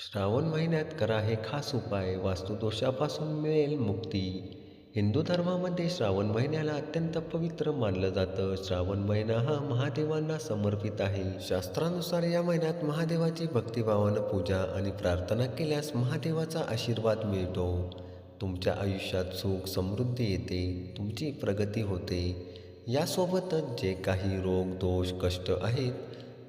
श्रावण महिन्यात करा हे खास उपाय वास्तुदोषापासून मिळेल मुक्ती. हिंदू धर्मामध्ये श्रावण महिन्याला अत्यंत पवित्र मानलं जातं. श्रावण महिना हा महादेवांना समर्पित आहे. शास्त्रानुसार या महिन्यात महादेवाची भक्तिभावानं पूजा आणि प्रार्थना केल्यास महादेवाचा आशीर्वाद मिळतो. तुमच्या आयुष्यात सुख समृद्धी येते तुमची प्रगती होते. यासोबतच जे काही रोग दोष कष्ट आहेत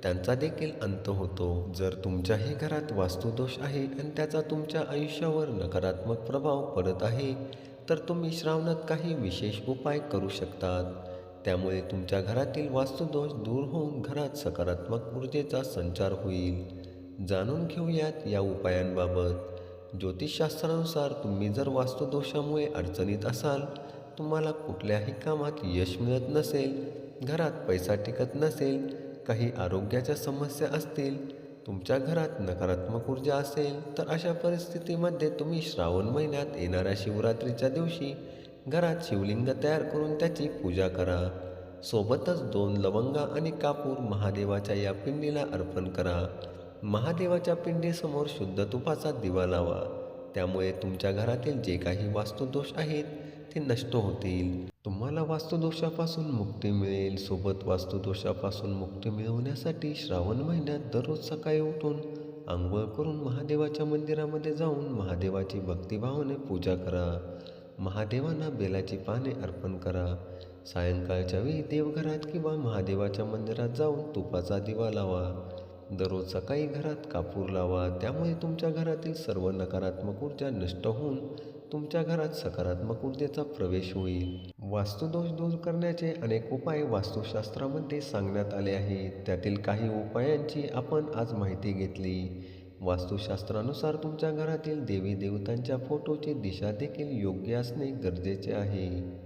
त्यांचा देखील अंत होतो. जर तुमच्याही घरात वास्तुदोष आहे आणि त्याचा तुमच्या आयुष्यावर नकारात्मक प्रभाव पडत आहे तर तुम्ही श्रावणात काही विशेष उपाय करू शकतात. त्यामुळे तुमच्या घरातील वास्तुदोष दूर होऊन घरात सकारात्मक ऊर्जेचा संचार होईल. जाणून घेऊयात या उपायांबाबत. ज्योतिषशास्त्रानुसार तुम्ही जर वास्तुदोषामुळे अडचणीत असाल तुम्हाला कुठल्याही कामात यश मिळत नसेल घरात पैसा टिकत नसेल काही आरोग्याच्या समस्या असतील तुमच्या घरात नकारात्मक ऊर्जा असेल तर अशा परिस्थितीमध्ये तुम्ही श्रावण महिन्यात येणाऱ्या शिवरात्रीच्या दिवशी घरात शिवलिंग तयार करून त्याची पूजा करा. सोबतच दोन लवंगा आणि कापूर महादेवाच्या या पिंडीला अर्पण करा. महादेवाच्या पिंडीसमोर शुद्ध तुपाचा दिवा लावा. त्यामुळे तुमच्या घरातील जे काही वास्तुदोष आहेत ते नष्ट होतील. तुम्हाला वास्तुदोषापासून मुक्ती मिळेल. सोबत वास्तुदोषापासून मुक्ती मिळवण्यासाठी श्रावण महिन्यात दररोज सकाळी उठून आंघोळ करून महादेवाच्या मंदिरामध्ये जाऊन महादेवाची भक्तिभावाने पूजा करा. महादेवांना बेलाची पाने अर्पण करा. सायंकाळच्या वेळी देवघरात किंवा महादेवाच्या मंदिरात जाऊन तुपाचा दिवा लावा. दररोज सकाळी घरात कापूर लावा. त्यामुळे तुमच्या घरातील सर्व नकारात्मक ऊर्जा नष्ट होऊन तुमच्या घरात सकारात्मक ऊर्जेचा प्रवेश होईल. वास्तुदोष दूर करण्याचे अनेक उपाय वास्तुशास्त्रामध्ये सांगण्यात आले आहेत. त्यातील काही उपायांची आपण आज माहिती घेतली. वास्तुशास्त्रानुसार तुमच्या घरातील देवी देवतांच्या फोटोची दिशा देखील योग्य असणे गरजेचे आहे.